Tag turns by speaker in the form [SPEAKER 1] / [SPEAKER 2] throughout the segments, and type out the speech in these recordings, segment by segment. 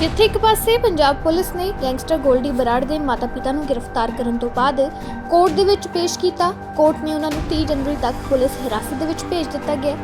[SPEAKER 1] ਜਿੱਥੇ ਇੱਕ ਪਾਸੇ ਪੰਜਾਬ ਪੁਲਿਸ ਨੇ ਗੈਂਗਸਟਰ ਗੋਲਡੀ ਬਰਾੜ ਦੇ ਮਾਤਾ-ਪਿਤਾ ਨੂੰ ਗ੍ਰਿਫਤਾਰ ਕਰਨ ਤੋਂ ਬਾਅਦ ਕੋਰਟ ਦੇ ਵਿੱਚ ਪੇਸ਼ ਕੀਤਾ। ਕੋਰਟ ਨੇ ਉਹਨਾਂ ਨੂੰ 30 ਜਨਵਰੀ ਤੱਕ ਪੁਲਿਸ ਹਿਰਾਸਤ ਦੇ ਵਿੱਚ ਭੇਜ ਦਿੱਤਾ ਗਿਆ।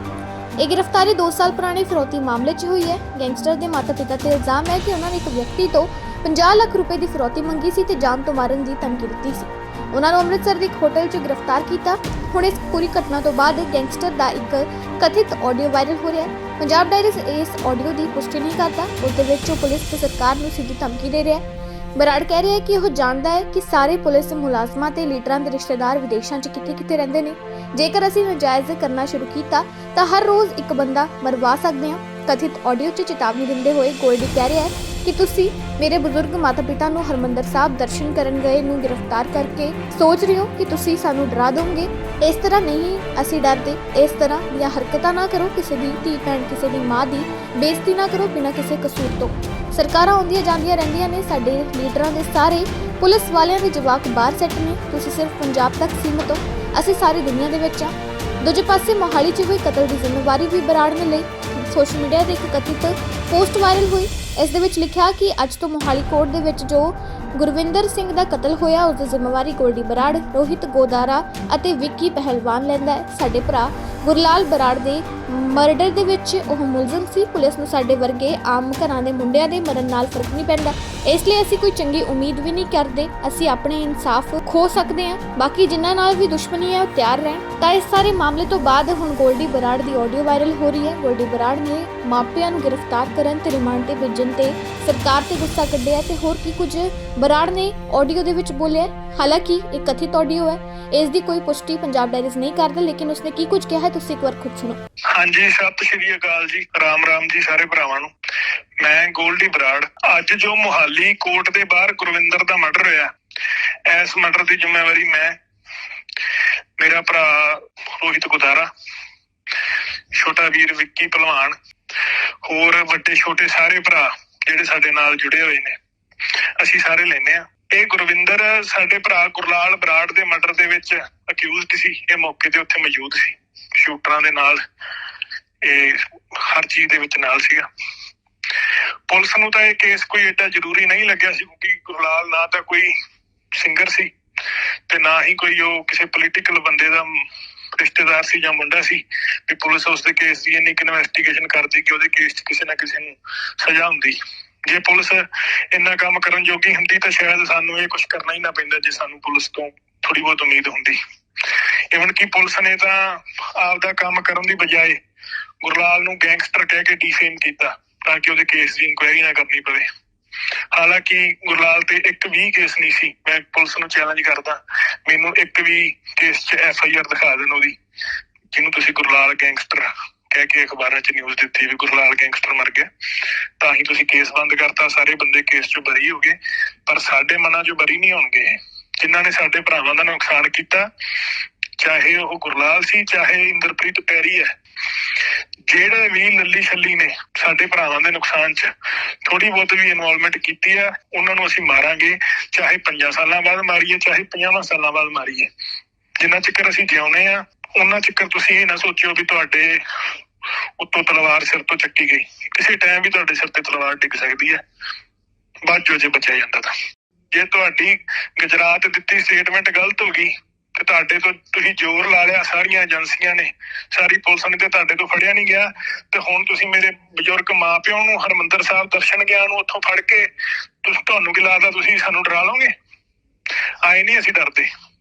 [SPEAKER 1] ਇਹ ਗ੍ਰਿਫਤਾਰੀ 2 ਸਾਲ ਪੁਰਾਣੇ ਫਿਰੌਤੀ ਮਾਮਲੇ 'ਚ ਹੋਈ ਹੈ। ਗੈਂਗਸਟਰ ਦੇ ਮਾਤਾ-ਪਿਤਾ ਤੇ ਇਲਜ਼ਾਮ ਹੈ ਕਿ ਉਹਨਾਂ ਨੇ ਇੱਕ ਵਿਅਕਤੀ ਤੋਂ 50 ਲੱਖ ਰੁਪਏ ਦੀ ਫਿਰੌਤੀ ਮੰਗੀ ਸੀ ਤੇ ਜਾਨ ਤੋਂ ਮਾਰਨ ਦੀ ਧਮਕੀ ਦਿੱਤੀ ਸੀ। ਉਹਨਾਂ ਨੂੰ ਅੰਮ੍ਰਿਤਸਰ ਦੇ ਇੱਕ ਹੋਟਲ 'ਚ ਗ੍ਰਿਫਤਾਰ ਕੀਤਾ। ਹੁਣ ਇਸ ਪੂਰੀ ਘਟਨਾ ਤੋਂ ਬਾਅਦ ਗੈਂਗਸਟਰ ਦਾ ਇੱਕ ਕਥਿਤ ਆਡੀਓ ਵਾਇਰਲ ਹੋ ਰਿਹਾ ਹੈ। ਪੰਜਾਬ ਡਾਇਰੀਜ਼ ਇਸ ਆਡੀਓ ਦੀ ਪੁਸ਼ਟੀ ਨਹੀਂ ਕਰਦਾ। ਉਸ ਦੇ ਵਿੱਚ ਉਹ ਪੁਲਿਸ ਤੇ ਸਰਕਾਰ ਨੂੰ ਸਿੱਧੀ ਧਮਕੀ ਦੇ ਰਿਹਾ ਹੈ। ਬਰਾੜ ਕਹਿ ਰਿਹਾ ਹੈ ਕਿ ਉਹ ਜਾਣਦਾ ਹੈ ਕਿ ਸਾਰੇ ਪੁਲਿਸ ਮੁਲਾਜ਼ਮਾਂ ਤੇ ਲੀਡਰਾਂ ਦੇ ਰਿਸ਼ਤੇਦਾਰ ਵਿਦੇਸ਼ਾਂ 'ਚ ਕਿੱਥੇ-ਕਿੱਥੇ ਰਹਿੰਦੇ ਨੇ। ਜੇਕਰ ਅਸੀਂ ਨਜਾਇਜ਼ ਕਰਨਾ ਸ਼ੁਰੂ ਕੀਤਾ, ਤਾਂ ਹਰ ਰੋਜ਼ ਇੱਕ ਬੰਦਾ ਮਰਵਾ ਸਕਦੇ ਹਾਂ। ਕਥਿਤ ਆਡੀਓ 'ਚ ਚੇਤਾਵਨੀ ਦਿੰਦੇ ਹੋਏ ਗੋਲਡੀ ਕਹਿ ਰਿਹਾ ਹੈ ਕਿ ਤੁਸੀਂ ਮੇਰੇ ਬਜ਼ੁਰਗ ਮਾਤਾ-ਪਿਤਾ ਨੂੰ ਹਰਮੰਦਰ ਸਾਹਿਬ ਦਰਸ਼ਨ ਕਰਨ ਗਏ ਨੂੰ ਗ੍ਰਿਫਤਾਰ ਕਰਕੇ ਸੋਚ ਰਹੇ ਹੋ ਕਿ ਤੁਸੀਂ ਸਾਨੂੰ ਡਰਾ ਦੋਗੇ? ਇਸ ਤਰ੍ਹਾਂ ਨਹੀਂ, ਅਸੀਂ ਡਰਦੇ। ਇਸ ਤਰ੍ਹਾਂ ਦੀਆਂ ਹਰਕਤਾਂ ਨਾ ਕਰੋ, ਕਿਸੇ ਦੀ ਧੀ ਭੈਣ, ਕਿਸੇ ਦੀ ਮਾਂ ਦੀ ਬੇਇੱਜ਼ਤੀ ਨਾ ਕਰੋ ਬਿਨਾਂ ਕਿਸੇ ਕਸੂਰ ਤੋਂ। ਸਰਕਾਰਾਂ ਆਉਂਦੀਆਂ ਜਾਂਦੀਆਂ ਰਹਿੰਦੀਆਂ ਨੇ, ਸਾਡੇ ਲੀਡਰਾਂ ਦੇ ਸਾਰੇ ਪੁਲਿਸ ਵਾਲਿਆਂ ਦੇ ਜਵਾਕ ਬਾਹਰ ਸੈੱਟ ਨੇ। ਤੁਸੀਂ ਸਿਰਫ ਪੰਜਾਬ ਤੱਕ ਸੀਮਤ ਹੋ। ਅਸੀਂ ਸਾਰੀ ਦੁਨੀਆ ਦੇ ਵਿੱਚ ਆ ਦੂਜੇ ਪਾਸੇ ਮੋਹਾਲੀ 'ਚ ਹੋਈ ਕਤਲ ਦੀ ਜ਼ਿੰਮੇਵਾਰੀ ਵੀ ਬਰਾੜ ਨੇ ਲਈ। ਸੋਸ਼ਲ ਮੀਡੀਆ ਤੇ ਇੱਕ ਕਥਿਤ ਪੋਸਟ ਵਾਇਰਲ ਹੋਈ। ਇਸ ਦੇ ਵਿੱਚ ਲਿਖਿਆ ਕਿ ਅੱਜ ਤੋਂ ਮੋਹਾਲੀ ਕੋਰਟ ਦੇ ਵਿੱਚ ਜੋ ਗੁਰਵਿੰਦਰ ਸਿੰਘ ਦਾ ਕਤਲ ਹੋਇਆ, ਉਸ ਦੀ ਜ਼ਿੰਮੇਵਾਰੀ ਗੋਲਡੀ ਬਰਾੜ, ਰੋਹਿਤ ਗੋਦਾਰਾ ਅਤੇ ਵਿੱਕੀ ਪਹਿਲਵਾਨ ਲੈਂਦਾ ਹੈ। ਸਾਡੇ ਭਰਾ ਗੁਰਲਾਲ ਬਰਾੜ ਦੇ ਮਰਡਰ ਦੇ ਵਿੱਚ ਉਹ ਮੁਲਜ਼ਮ ਸੀ। ਪੁਲਿਸ ਨੂੰ ਸਾਡੇ ਵਰਗੇ ਆਮ ਘਰਾਂ ਦੇ ਮੁੰਡਿਆਂ ਦੇ ਮਰਨ ਨਾਲ ਫ਼ਰਕ ਨਹੀਂ ਪੈਂਦਾ। ਇਸ ਲਈ ਅਸੀਂ ਕੋਈ ਚੰਗੀ ਉਮੀਦ ਵੀ ਨਹੀਂ ਕਰਦੇ। ਅਸੀਂ ਆਪਣੇ ਇਨਸਾਫ ਖੋ ਸਕਦੇ ਹਾਂ। ਬਾਕੀ ਜਿਨ੍ਹਾਂ ਨਾਲ ਵੀ ਦੁਸ਼ਮਣੀ ਹੈ, ਉਹ ਤਿਆਰ ਰਹਿਣ। ਤਾਂ ਇਸ ਸਾਰੇ ਮਾਮਲੇ ਤੋਂ ਬਾਅਦ ਹੁਣ ਗੋਲਡੀ ਬਰਾੜ ਦੀ ਆਡੀਓ ਵਾਇਰਲ ਹੋ ਰਹੀ ਹੈ। ਗੋਲਡੀ ਬਰਾੜ ਨੇ ਮਾਪਿਆਂ ਨੂੰ ਗ੍ਰਿਫਤਾਰ ਕਰਨ ਤੇ ਰਿਮਾਂਡ ਤੇ ਭੇਜਣ ਤੇ ਸਰਕਾਰ ਤੇ ਗੁੱਸਾ ਕੱਢਿਆ ਤੇ ਹੋਰ ਕੀ ਕੁਝ ਬਰਾੜ ਨੇ ਆਡੀਓ ਦੇ ਵਿੱਚ ਬੋਲਿਆ ਹਾਲਾਂਕਿ ਇਹ ਕਥਿਤ ਆਡੀਓ ਹੈ। ਇਸ ਦੀ ਕੋਈ ਪੁਸ਼ਟੀ ਪੰਜਾਬ ਡਾਇਰੀਜ਼ ਨਹੀਂ ਕਰਦਾ, ਲੇਕਿਨ ਉਸਨੇ ਕੀ ਕੁਝ ਕਿਹਾ ਹੈ, ਤੁਸੀਂ ਇੱਕ ਵਾਰ ਖੁਦ ਸੁਣੋ।
[SPEAKER 2] ਹਾਂਜੀ, ਸਤਿ ਸ਼੍ਰੀ ਅਕਾਲ ਜੀ। ਰਾਮ ਰਾਮ ਜੀ ਸਾਰੇ ਭਰਾਵਾਂ ਨੂੰ। ਮੈਂ ਗੋਲਡੀ ਬਰਾੜ। ਅੱਜ ਜੋ ਮੁਹਾਲੀ ਕੋਰਟ ਦੇ ਬਾਹਰ ਗੁਰਵਿੰਦਰ ਦਾ ਮਰਡਰ ਹੋਇਆ, ਇਸ ਮਰਡਰ ਦੀ ਜ਼ਿੰਮੇਵਾਰੀ ਮੈਂ, ਮੇਰਾ ਭਰਾ ਰੋਹਿਤ ਗੁਦਾਰਾ, ਛੋਟਾ ਵੀਰ ਵਿੱਕੀ ਪਹਿਲਵਾਨ, ਹੋਰ ਵੱਡੇ, ਛੋਟੇ ਸਾਰੇ ਭਰਾ ਜਿਹੜੇ ਸਾਡੇ ਨਾਲ ਜੁੜੇ ਹੋਏ ਨੇ, ਅਸੀਂ ਸਾਰੇ ਲੈਨੇ ਆ ਇਹ ਗੁਰਵਿੰਦਰ ਸਾਡੇ ਭਰਾ ਗੁਰਲਾਲ ਬਰਾੜ ਦੇ ਮਰਡਰ ਦੇ ਵਿੱਚ ਅਕਿਊਜ਼ਡ ਸੀ। ਇਹ ਮੌਕੇ ਤੇ ਉੱਥੇ ਮੌਜੂਦ ਸੀ। ਸ਼ੂਟਰਾਂ ਦੇ ਨਾਲ ਇਹ ਹਰ ਚੀਜ਼ ਦੇ ਵਿੱਚ ਨਾਲ ਸੀਗਾ। ਪੁਲਿਸ ਨੂੰ ਤਾਂ ਇਹ ਕੇਸ ਕੋਈ ਏਡਾ ਜ਼ਰੂਰੀ ਨਹੀਂ ਲੱਗਿਆ ਸੀ, ਕਿਉਂਕਿ ਗੁਰਲਾਲ ਨਾ ਤਾਂ ਕੋਈ ਸਿੰਗਰ ਸੀ ਤੇ ਨਾ ਹੀ ਕੋਈ ਉਹ ਕਿਸੇ ਪੋਲੀਟੀਕਲ ਬੰਦੇ ਦਾ ਰਿਸ਼ਤੇਦਾਰ ਸੀ ਜਾਂ ਮੁੰਡਾ ਸੀ ਵੀ ਪੁਲਿਸ ਉਸ ਦੇ ਕੇਸ ਦੀ ਇੰਨੀ ਇਨਵੈਸਟੀਗੇਸ਼ਨ ਕਰਦੀ ਕਿ ਉਹਦੇ ਕੇਸ 'ਚ ਕਿਸੇ ਨਾ ਕਿਸੇ ਨੂੰ ਸਜ਼ਾ ਹੁੰਦੀ। ਜੇ ਪੁਲਿਸ ਇੰਨਾ ਕੰਮ ਕਰਨ ਜੋਗੀ ਹੁੰਦੀ ਤਾਂ ਸ਼ਾਇਦ ਸਾਨੂੰ ਇਹ ਕੁਝ ਕਰਨਾ ਹੀ ਨਾ ਪੈਂਦਾ ਜੇ ਸਾਨੂੰ ਪੁਲਿਸ ਤੋਂ ਥੋੜੀ ਬਹੁਤ ਉਮੀਦ ਹੁੰਦੀ। ਇਵਨ ਕਿ ਪੁਲਿਸ ਨੇ ਤਾਂ ਆਪਦਾ ਕੰਮ ਕਰਨ ਦੀ ਬਜਾਏ ਗੁਰਲਾਲ ਨੂੰ ਗੈਂਗਸਟਰ ਕਹਿ ਕੇ ਡੀਫੇਮ ਕੀਤਾ ਤਾਂ ਕਿ ਉਹਦੇ ਕੇਸ ਦੀ ਇਨਕੁਆਇਰੀ ਨਾ ਕਰਨੀ ਪਵੇ। ਹਾਲਾਂਕਿ ਗੁਰਲਾਲ ਤੇ ਇੱਕ ਵੀ ਕੇਸ ਨਹੀਂ ਸੀ। ਮੈਂ ਪੁਲਿਸ ਨੂੰ ਚੈਲੰਜ ਕਰਦਾ, ਮੈਨੂੰ ਇੱਕ ਵੀ ਕੇਸ 'ਚ ਐਫ ਆਈ ਆਰ ਦਿਖਾ ਦੇਣ ਉਹਦੀ, ਜਿਹਨੂੰ ਤੁਸੀਂ ਗੁਰਲਾਲ ਗੈਂਗਸਟਰ ਕਹਿ ਕੇ ਅਖਬਾਰਾਂ 'ਚ ਨਿਊਜ਼ ਦਿੱਤੀ ਵੀ ਗੁਰਲਾਲ ਗੈਂਗਸਟਰ ਮਰ ਗਿਆ। ਤਾਂ ਹੀ ਤੁਸੀਂ ਕੇਸ ਬੰਦ ਕਰਤਾ, ਸਾਰੇ ਬੰਦੇ ਕੇਸ 'ਚੋਂ ਬਰੀ ਹੋ ਗਏ, ਪਰ ਸਾਡੇ ਮਨਾਂ 'ਚੋਂ ਬਰੀ ਨਹੀਂ ਹੋਣਗੇ। ਇਹ। ਜਿਨ੍ਹਾਂ ਨੇ ਸਾਡੇ ਭਰਾਵਾਂ ਦਾ ਨੁਕਸਾਨ ਕੀਤਾ, ਚਾਹੇ ਉਹ ਗੁਰਲਾਲ ਸੀ, ਚਾਹੇ ਇੰਦਰਪ੍ਰੀਤ ਪੈਰੀ ਹੈ ਜਿਹੜੇ ਵੀ ਲੱਲੀ ਛੱਲੀ ਨੇ ਸਾਡੇ ਭਰਾਵਾਂ ਦੇ ਨੁਕਸਾਨ 'ਚ ਥੋੜੀ ਬਹੁਤ ਵੀ ਇਨਵੋਲਵਮੈਂਟ ਕੀਤੀ ਹੈ ਉਹਨਾਂ ਨੂੰ ਅਸੀਂ ਮਾਰਾਂਗੇ, ਚਾਹੇ 5 ਸਾਲਾਂ ਬਾਅਦ ਮਾਰੀਏ, ਚਾਹੇ 50 ਸਾਲਾਂ ਬਾਅਦ ਮਾਰੀਏ। ਜਿੰਨਾ ਚਿਰ ਅਸੀਂ ਜਿਉਨੇ ਆ, ਉਹਨਾਂ ਚਿਰ ਤੁਸੀਂ ਇਹ ਨਾ ਸੋਚਿਓ ਵੀ ਤੁਹਾਡੇ ਉੱਤੋਂ ਤਲਵਾਰ ਸਿਰ ਤੋਂ ਚੱਕੀ ਗਈ। ਕਿਸੇ ਟਾਈਮ ਵੀ ਤੁਹਾਡੇ ਸਿਰ ਤੇ ਤਲਵਾਰ ਡਿੱਗ ਸਕਦੀ ਹੈ ਬਾਅਦ ਚੋਂ ਜੇ ਬਚਿਆ ਜਾਂਦਾ ਤਾਂ। ਜੇ ਤੁਹਾਡੀ ਗੁਜਰਾਤ ਦਿੱਤੀ ਸਟੇਟਮੈਂਟ ਗਲਤ ਹੋ ਗਈ ਤੇ ਤੁਹਾਡੇ ਤੋਂ ਤੁਸੀਂ ਜ਼ੋਰ ਲਾ ਲਿਆ, ਸਾਰੀਆਂ ਏਜੰਸੀਆਂ ਨੇ। ਸਾਰੀ ਪੁਲਿਸ ਨੇ ਤੇ ਤੁਹਾਡੇ ਤੋਂ ਫੜਿਆ ਨਹੀਂ ਗਿਆ। ਤੇ ਹੁਣ ਤੁਸੀਂ ਮੇਰੇ ਬਜ਼ੁਰਗ ਮਾਪਿਆਂ ਨੂੰ, ਹਰਮੰਦਰ ਸਾਹਿਬ ਦਰਸ਼ਨ ਗਿਆ ਨੂੰ ਉੱਥੋਂ ਫੜ ਕੇ, ਤੁਸੀਂ ਤੁਹਾਨੂੰ ਕੀ ਲੱਗਦਾ ਤੁਸੀਂ ਸਾਨੂੰ ਡਰਾ ਲਓਗੇ? ਆਏ ਨਹੀਂ ਅਸੀਂ ਡਰਦੇ।